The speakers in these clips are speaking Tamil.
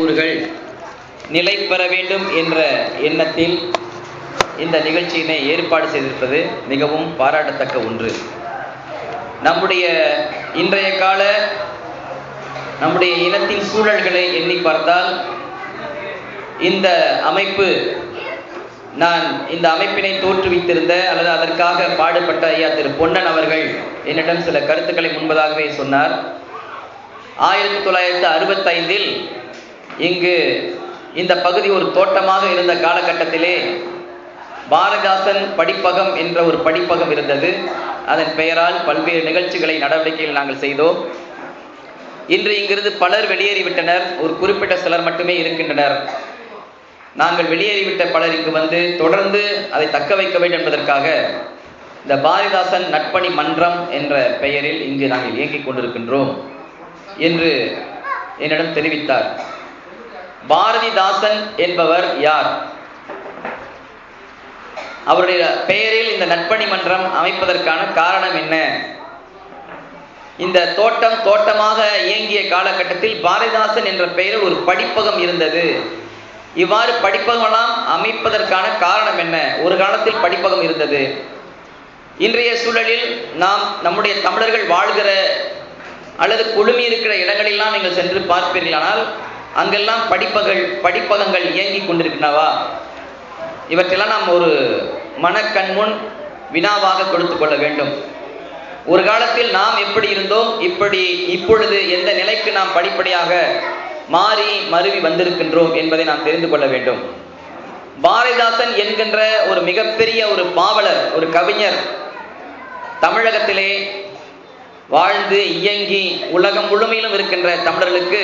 கூறுகள் நிலை பெற வேண்டும் என்ற எண்ணத்தில் இந்த நிகழ்ச்சியினை ஏற்பாடு செய்திருப்பது மிகவும் பாராட்டத்தக்க ஒன்று. நம்முடைய இன்றைய கால நம்முடைய இனத்தின் சூழல்களை எண்ணி பார்த்தால் இந்த அமைப்பு நான் இந்த அமைப்பினை தோற்றுவித்திருந்த அல்லது அதற்காக பாடுபட்ட ஐயா திரு பொன்னன் அவர்கள் என்னிடம் சில கருத்துக்களை முன்பதாகவே சொன்னார். ஆயிரத்தி தொள்ளாயிரத்தி அறுபத்தைந்தில் இங்கு இந்த பகுதி ஒரு தோட்டமாக இருந்த காலகட்டத்திலே பாரதிதாசன் படிப்பகம் என்ற ஒரு படிப்பகம் இருந்தது. அதன் பெயரால் பல்வேறு நிகழ்ச்சிகளை நடவடிக்கைகள் நாங்கள் செய்தோம். இன்று இங்கிருந்து பலர் வெளியேறிவிட்டனர். ஒரு குறிப்பிட்ட சிலர் மட்டுமே இருக்கின்றனர். நாங்கள் வெளியேறிவிட்ட பலர் இங்கு வந்து தொடர்ந்து அதை தக்க வைக்க வேண்டும் என்பதற்காக இந்த பாரதிதாசன் நட்பணி மன்றம் என்ற பெயரில் இங்கு நாங்கள் இயங்கிக் கொண்டிருக்கின்றோம் என்று என்னிடம் தெரிவித்தார். பாரதிதாசன் என்பவர் யார்? அவருடைய பெயரில் இந்த நட்பணி மன்றம் அமைப்பதற்கான காரணம் என்ன? இந்த தோட்டம் தோட்டமாக இயங்கிய காலகட்டத்தில் பாரதிதாசன் என்ற பெயரில் ஒரு படிப்பகம் இருந்தது. இவ்வாறு படிப்பகமெல்லாம் அமைப்பதற்கான காரணம் என்ன? ஒரு காலத்தில் படிப்பகம் இருந்தது. இன்றைய சூழலில் நாம் நம்முடைய தமிழர்கள் வாழ்கிற அல்லது குழுமி இருக்கிற இடங்களெல்லாம் நீங்கள் சென்று பார்ப்பீர்களானால் அங்கெல்லாம் படிப்பகள் படிப்பகங்கள் இயங்கி கொண்டிருக்கின்றவா இவற்றெல்லாம் நாம் ஒரு மனக்கண் முன் வினாவாக கொடுத்து கொள்ள வேண்டும். ஒரு காலத்தில் நாம் எப்படி இருந்தோம்? இப்படி இப்பொழுது எந்த நிலைக்கு நாம் படிப்படியாக மாறி மருவி வந்திருக்கின்றோம் என்பதை நாம் தெரிந்து கொள்ள வேண்டும். பாரதிதாசன் என்கின்ற ஒரு மிகப்பெரிய ஒரு பாவலர் ஒரு கவிஞர் தமிழகத்திலே வாழ்ந்து இயங்கி உலகம் முழுமையிலும் இருக்கின்ற தமிழர்களுக்கு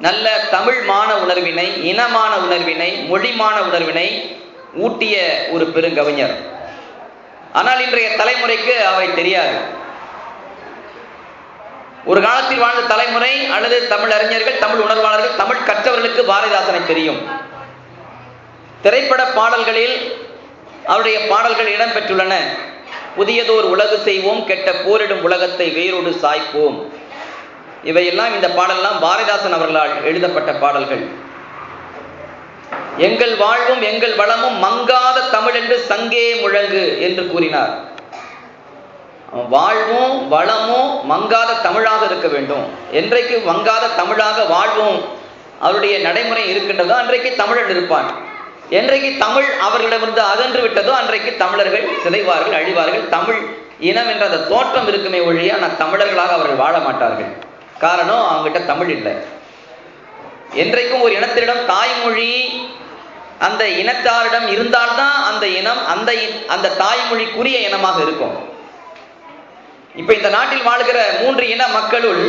நல்ல தமிழ்மான உணர்வினை இனமான உணர்வினை மொழிமான உணர்வினை ஊட்டிய ஒரு பெருங்கவிஞர். ஆனால் இன்றைய தலைமுறைக்கு அவை தெரியாது. ஒரு காலத்தில் வாழ்ந்த தலைமுறை அல்லது தமிழ் அறிஞர்கள் தமிழ் உணர்வாளர்கள் தமிழ் கற்றவர்களுக்கு பாரதிதாசனை தெரியும். திரைப்பட பாடல்களில் அவருடைய பாடல்கள் இடம்பெற்றுள்ளன. புதியதோர் உலகு செய்வோம் கெட்ட போரிடும் உலகத்தை வேரோடு சாய்ப்போம். இவையெல்லாம் இந்த பாடல்லாம் பாரதிதாசன் அவர்களால் எழுதப்பட்ட பாடல்கள். எங்கள் வாழ்வும் எங்கள் வளமும் மங்காத தமிழ் என்று சங்கே முழங்கு என்று கூறினார். வாழ்வும் வளமும் மங்காத தமிழாக இருக்க வேண்டும். என்றைக்கு மங்காத தமிழாக வாழ்வும் அவருடைய நடைமுறை இருக்கின்றதோ அன்றைக்கு தமிழன் இருப்பான். என்றைக்கு தமிழ் அவர்களிடமிருந்து அகன்று விட்டதோ அன்றைக்கு தமிழர்கள் சிதைவார்கள் அழிவார்கள். தமிழ் இனம் என்ற அந்த தோற்றம் இருக்குமே ஒழிய ஆனால் தமிழர்களாக அவர்கள் வாழ மாட்டார்கள். காரணம் அவங்ககிட்ட தமிழ் இல்லை. என்றைக்கும் ஒரு இனத்திடம் தாய்மொழி அந்த இனத்தாரிடம் இருந்தால்தான் அந்த இனம் அந்த அந்த தாய்மொழிக்குரிய இனமாக இருக்கும். இப்ப இந்த நாட்டில் வாழ்கிற மூன்று இன மக்களுள்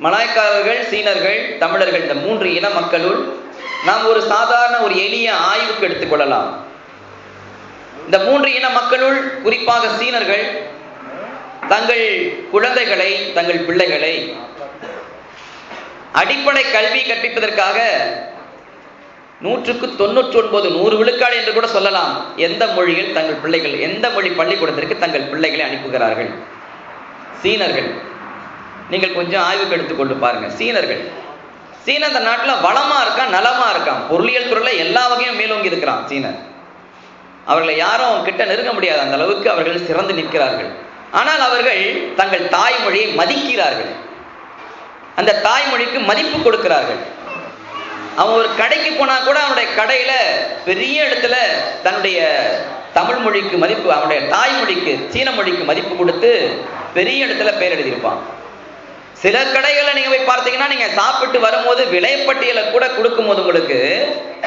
மலாய்க்காரர்கள் சீனர்கள் தமிழர்கள் இந்த மூன்று இன மக்களுள் நாம் ஒரு சாதாரண ஒரு எளிய ஆய்வுக்கு எடுத்துக்கொள்ளலாம் இந்த மூன்று இன மக்களுள் குறிப்பாக சீனர்கள் தங்கள் குழந்தைகளை தங்கள் பிள்ளைகளை அடிப்படை கல்வி கற்பிப்பதற்காக நூற்றுக்கு தொண்ணூற்றி ஒன்பது நூறு விழுக்காடு என்று கூட சொல்லலாம். எந்த மொழியில் தங்கள் பிள்ளைகள் எந்த மொழி பள்ளிக்கூடத்திற்கு தங்கள் பிள்ளைகளை அனுப்புகிறார்கள்? சீனர்கள். நீங்கள் கொஞ்சம் ஆய்வுக்கு எடுத்துக்கொண்டு பாருங்க. சீனர்கள். சீன அந்த நாட்டில் வளமா இருக்கான் நலமா இருக்கான். பொருளியல் துறையில் எல்லா வகையும் மேலோங்கி இருக்கிறான் சீனர். அவர்களை யாரும் கிட்ட நெருங்க முடியாது. அந்த அளவுக்கு அவர்கள் சிறந்து நிற்கிறார்கள். ஆனால் அவர்கள் தங்கள் தாய்மொழியை மதிக்கிறார்கள். அந்த தாய்மொழிக்கு மதிப்பு கொடுக்கிறார்கள். அவன் ஒரு கடைக்கு போனா கூட அவனுடைய கடையில பெரிய இடத்துல தன்னுடைய தமிழ் மொழிக்கு மதிப்பு அவனுடைய தாய்மொழிக்கு சீன மொழிக்கு மதிப்பு கொடுத்து பெரிய இடத்துல பேர் எழுதியிருப்பான். சில கடைகளை நீங்க போய் பார்த்தீங்கன்னா நீங்க சாப்பிட்டு வரும்போது விலைப்பட்டியலை கூட கொடுக்கும்போது உங்களுக்கு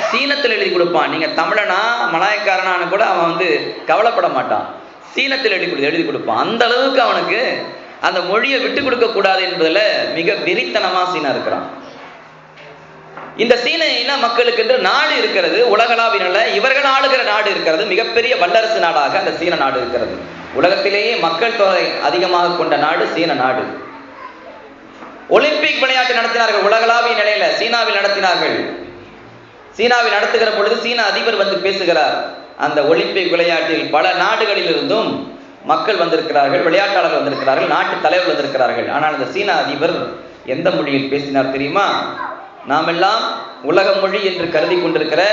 சீனத்தில் எழுதி கொடுப்பான். நீங்க தமிழனா மலாயக்காரனான்னு கூட அவன் வந்து கவலைப்பட மாட்டான். சீனத்தில் எழுதி கொடு எழுதி கொடுப்பான். அந்த அளவுக்கு அவனுக்கு அந்த மொழியை விட்டு கொடுக்க கூடாது என்பதுல மிக வெறித்தனமா சீனா இருக்கிறான். இந்த சீன இன மக்களுக்கு என்று நாடு இருக்கிறது உலகளாவின இவர்கள் ஆளுகிற நாடு இருக்கிறது மிகப்பெரிய வல்லரசு நாடாக அந்த சீன நாடு இருக்கிறது. உலகத்திலேயே மக்கள் தொகை அதிகமாக கொண்ட நாடு சீன நாடு. ஒலிம்பிக் விளையாட்டு நடத்தினார்கள் உலகளாவிய நிலையில சீனாவில் நடத்தினார்கள். சீனாவில் நடத்துகிற பொழுது சீன அதிபர் வந்து பேசுகிறார் அந்த ஒலிம்பிக் விளையாட்டில் பல நாடுகளில் இருந்தும் மக்கள் வந்திருக்கிறார்கள் விளையாட்டாளர்கள் வந்திருக்கிறார்கள் நாட்டு தலைவர் வந்திருக்கிறார்கள். ஆனால் அந்த சீன அதிபர் எந்த மொழியில் பேசினார் தெரியுமா? நாமெல்லாம் உலக மொழி என்று கருதி கொண்டிருக்கிற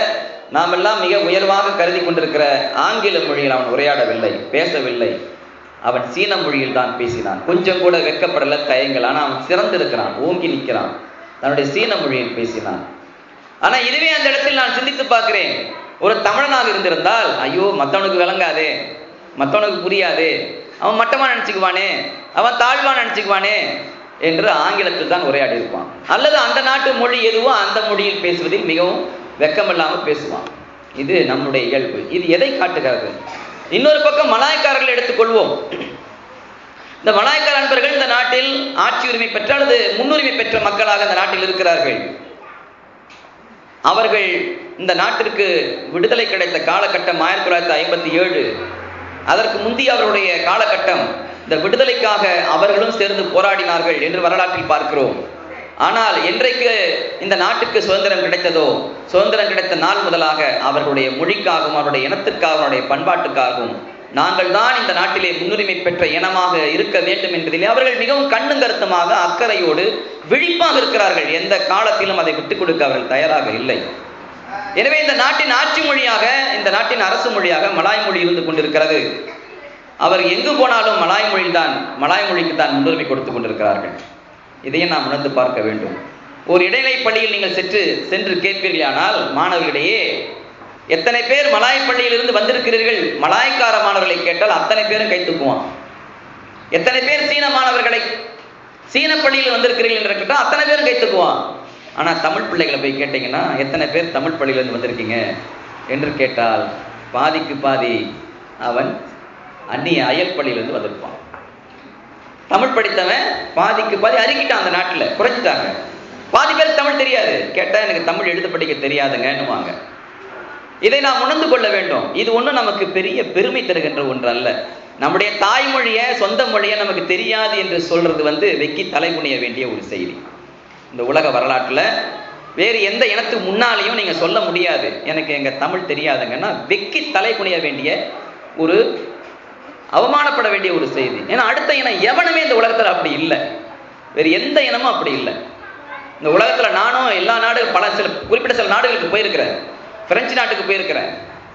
நாமெல்லாம் மிக உயர்வாக கருதி கொண்டிருக்கிற ஆங்கில மொழியில் அவன் உரையாடவில்லை பேசவில்லை. அவன் சீன மொழியில் தான் பேசினான். கொஞ்சம் கூட வெக்கப்படல தயங்கள் ஆனால் அவன் சிறந்திருக்கிறான் ஓங்கி நிற்கிறான். தன்னுடைய சீன மொழியில் பேசினான். ஆனால் இதுவே அந்த இடத்தில் நான் சிந்தித்து பார்க்கிறேன். ஒரு தமிழனாக இருந்திருந்தால் ஐயோ மற்றவனுக்கு விளங்காதே. மத்தவனுக்கு புரியாது. அவன் மட்டமா நினைச்சுக்குவானே. அவன் தாழ்வா நினைச்சுக்குவானே என்று ஆங்கிலத்தில் தான் உரையாடி இருப்பான் அல்லது அந்த நாட்டு மொழி எதுவோ அந்த மொழியில் பேசுவதில் மிகவும் வெக்கமில்லாமல் பேசுவான். இது நம்முடைய இயல்பு. இது எதை காட்டுகிறது? இன்னொரு பக்கம் மலாய்க்காரர்கள் எடுத்துக்கொள்வோம். இந்த மலாய்க்கார அன்பர்கள் இந்த நாட்டில் ஆட்சி உரிமை பெற்ற அல்லது முன்னுரிமை பெற்ற மக்களாக இந்த நாட்டில் இருக்கிறார்கள். அவர்கள் இந்த நாட்டிற்கு விடுதலை கிடைத்த காலகட்டம் ஆயிரத்தி தொள்ளாயிரத்தி ஐம்பத்தி ஏழு. அதற்கு முந்தைய அவருடைய காலகட்டம் இந்த விடுதலைக்காக அவர்களும் சேர்ந்து போராடினார்கள் என்று வரலாற்றில் பார்க்கிறோம். ஆனால் என்றைக்கு இந்த நாட்டுக்கு சுதந்திரம் கிடைத்ததோ சுதந்திரம் கிடைத்த நாள் முதலாக அவர்களுடைய மொழிக்காகவும் அவருடைய இனத்திற்காகவும் அவருடைய பண்பாட்டுக்காகவும் நாங்கள் தான் இந்த நாட்டிலே முன்னுரிமை பெற்ற இனமாக இருக்க வேண்டும் என்பதிலே அவர்கள் மிகவும் கண்ணும் கருத்துமாக அக்கறையோடு விழிப்பாக இருக்கிறார்கள். எந்த காலத்திலும் அதை விட்டுக் கொடுக்க அவர்கள் தயாராக இல்லை. எனவே இந்த நாட்டின் ஆட்சி மொழியாக இந்த நாட்டின் அரசு மொழியாக மலாய் மொழி இருந்து கொண்டிருக்கிறது. அவர் எங்கு போனாலும் மலாய் மொழியில் தான் மலாய் மொழிக்கு தான் முன்னுரிமை கொடுத்து கொண்டிருக்கிறார்கள். இதையும் நாம் உணர்ந்து பார்க்க வேண்டும். ஒரு இடைநிலை பள்ளியில் நீங்கள் சென்று சென்று கேட்பீர்களானால் மாணவர்களிடையே எத்தனை பேர் மலாய் பள்ளியிலிருந்து வந்திருக்கிறீர்கள்? மலாய்க்கார மாணவர்களை கேட்டால் அத்தனை பேரும் கைத்துக்குவான் எத்தனை பேர் சீன மாணவர்களை சீன பள்ளியில் வந்திருக்கிறீர்கள் என்று கேட்டால் அத்தனை பேரும் கைத்துக்குவான் ஆனால் தமிழ் பிள்ளைகளை போய் கேட்டிங்கன்னா எத்தனை பேர் தமிழ் பள்ளியிலேருந்து வந்திருக்கீங்க? என்று கேட்டால் பாதிக்கு பாதி அவன் அந்நிய அயல் பள்ளியிலிருந்து வந்திருப்பான். தமிழ் படித்தவன் பாதிக்கு பாதி அறிக்கிட்டான் அந்த நாட்டில் குறைச்சிட்டாங்க. பாதி பேர் தமிழ் தெரியாது. கேட்டால் எனக்கு தமிழ் எழுத படிக்க தெரியாதுங்கன்னுவாங்க. இதை நாம் உணர்ந்து கொள்ள வேண்டும். இது ஒன்றும் நமக்கு பெரிய பெருமை தருகின்ற ஒன்று அல்ல நம்முடைய தாய்மொழியை சொந்த மொழியை நமக்கு தெரியாது என்று சொல்றது வந்து வெக்கி தலைமுனைய வேண்டிய ஒரு செய்தி. இந்த உலக வரலாற்றில் வேறு எந்த இனத்துக்கு முன்னாலேயும் நீங்கள் சொல்ல முடியாது. எனக்கு எங்கள் தமிழ் தெரியாதுங்கன்னா வெக்கி தலை குனிய வேண்டிய ஒரு அவமானப்பட வேண்டிய ஒரு செய்தி. ஏன்னா அடுத்த இனம் எவனுமே இந்த உலகத்தில் அப்படி இல்லை. வேறு எந்த இனமும் அப்படி இல்லை. இந்த உலகத்தில் நானும் எல்லா நாடு பல சில குறிப்பிட்ட சில நாடுகளுக்கு போயிருக்கிறேன். பிரெஞ்சு நாட்டுக்கு போயிருக்கிறேன்.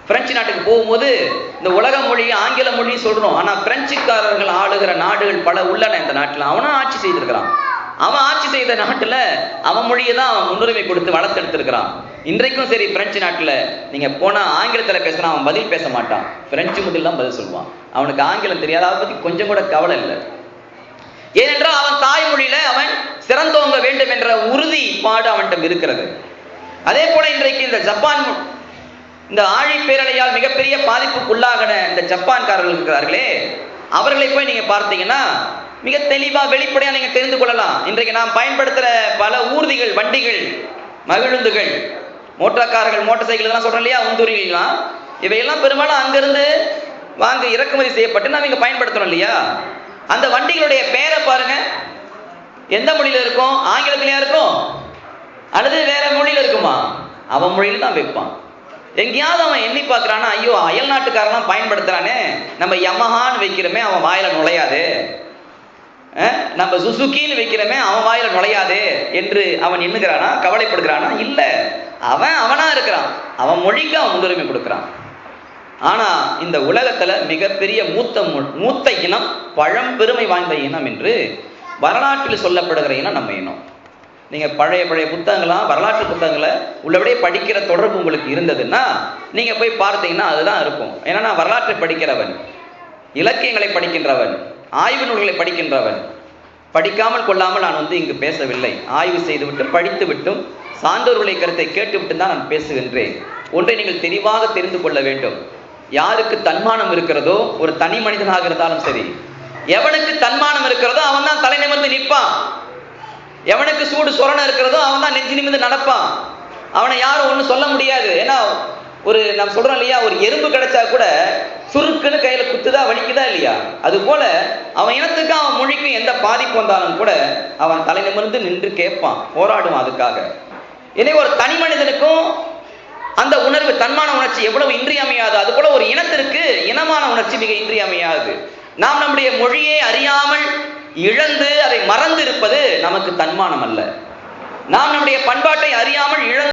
பிரெஞ்சு நாட்டுக்கு போகும்போது இந்த உலக மொழி ஆங்கில மொழி சொல்கிறோம் ஆனால் பிரெஞ்சுக்காரர்கள் ஆளுகிற நாடுகள் பல உள்ளன இந்த நாட்டில். அவனும் ஆட்சி செய்திருக்கிறான். அவன் ஆட்சி செய்த நாட்டுல அவன் மொழியை தான் அவன் முன்னுரிமை கொடுத்து வளர்த்தெடுத்திருக்கிறான். இன்றைக்கும் சரி பிரெஞ்சு நாட்டுல நீங்க போனா ஆங்கிலத்துல பேசினா அவன் பதில் பேச மாட்டான். பிரெஞ்சு முதல் தான் பதில் சொல்லுவான். அவனுக்கு ஆங்கிலம் தெரியாது அதை பத்தி கொஞ்சம் கூட கவலை இல்லை. ஏனென்றால் அவன் தாய்மொழியில அவன் சிறந்தோங்க வேண்டும் என்ற உறுதி பாடு அவன்கிட்ட இருக்கிறது. அதே போல இன்றைக்கு இந்த ஜப்பான் இந்த ஆழி பேரலையால் மிகப்பெரிய பாதிப்புக்குள்ளாகின இந்த ஜப்பான்காரர்கள் இருக்கிறார்களே அவர்களை போய் நீங்க பார்த்தீங்கன்னா மிக தெளிவா வெளிப்படையா நீங்க தெரிந்து கொள்ளலாம். இன்றைக்கு நாம் பயன்படுத்துற பல ஊர்திகள் வண்டிகள் மகிழுந்துகள் மோட்டார் மோட்டார் சைக்கிள் இதெல்லாம் சொல்கிறோம் இல்லையா? உந்துரிலாம் இவையெல்லாம் பெரும்பாலும் அங்கிருந்து வாங்க இறக்குமதி செய்யப்பட்டு நாம் இங்க பயன்படுத்தணும் இல்லையா? அந்த வண்டிகளுடைய பெயரை பாருங்க. எந்த மொழியில இருக்கும்? ஆங்கிலத்திலயா இருக்கும்? அல்லது வேற மொழியில இருக்குமா? அவன் மொழியில தான் வைப்பான். எங்கேயாவது அவன் எண்ணி பார்க்கறானா ஐயோ அயல் நாட்டுக்காரெல்லாம் பயன்படுத்துறானே. நம்ம யமஹான்னு வைக்கிறோமே அவன் வாயில நுழையாது. நம்ம சுசுக்கின்னு வைக்கிறோமே அவன் வாயில நுழையாது என்று அவன் எண்ணுகிறானா? கவலைப்படுகிறானா? இல்ல. அவன் அவனா இருக்கிறான். அவன் மொழிக்கு அவன் முன்னுரிமை கொடுக்கிறான். ஆனா இந்த உலகத்துல மிகப்பெரிய மூத்த மூத்த இனம் பழம்பெருமை வாய்ந்த இனம் என்று வரலாற்றில் சொல்லப்படுகிற இனம் நம்ம இனம். நீங்க பழைய பழைய புத்தகங்களாம் வரலாற்று புத்தகங்களை உள்ளபடியே படிக்கிற தொடர்பு உங்களுக்கு இருந்ததுன்னா நீங்க போய் பார்த்தீங்கன்னா அதுதான் இருக்கும். ஏன்னா நான் வரலாற்றை படிக்கிறவன் இலக்கியங்களை படிக்கின்றவன் ஆய்வு நூல்களை படிக்கின்றவன். படிக்காமல் கொள்ளாமல் நான் வந்து இங்கு பேசவில்லை. ஆய்வு செய்துவிட்டு படித்து விட்டும் சான்றோர்களை கருத்தை கேட்டுவிட்டு தான் நான் பேசுகின்றேன். ஒன்றை நீங்கள் தெளிவாக தெரிந்து கொள்ள வேண்டும். யாருக்கு தன்மானம் இருக்கிறதோ ஒரு தனி மனிதனாக இருந்தாலும் சரி எவனுக்கு தன்மானம் இருக்கிறதோ அவன் தான் தலை நிமிர்ந்து நிற்பான். எவனுக்கு சூடு சொரணம் இருக்கிறதோ அவன் தான் நெஞ்சு நிமிர்ந்து நடப்பான். அவனை யாரும் ஒன்றும் சொல்ல முடியாது. ஏன்னா ஒரு நம்ம சொல்றோம் இல்லையா ஒரு எறும்பு கிடைச்சா கூட சுருக்குன்னு கையில குத்துதா வலிக்குதா இல்லையா? அது போல அவன் இனத்துக்கு அவன் மொழிக்கும் எந்த பாதிப்பு வந்தாலும் கூட அவன் தலை நிமிர்ந்து நின்று கேட்பான் போராடுவான் அதுக்காக. எனவே ஒரு தனி மனிதனுக்கும் அந்த உணர்வு தன்மான உணர்ச்சி எவ்வளவு இன்றியமையாது அது போல ஒரு இனத்திற்கு இனமான உணர்ச்சி மிக இன்றியமையாது நாம் நம்முடைய மொழியை அறியாமல் இழந்து அதை மறந்து இருப்பது நமக்கு தன்மானம் அல்ல. நாம் நம்முடைய பண்பாட்டை அறியாமல் இழந்து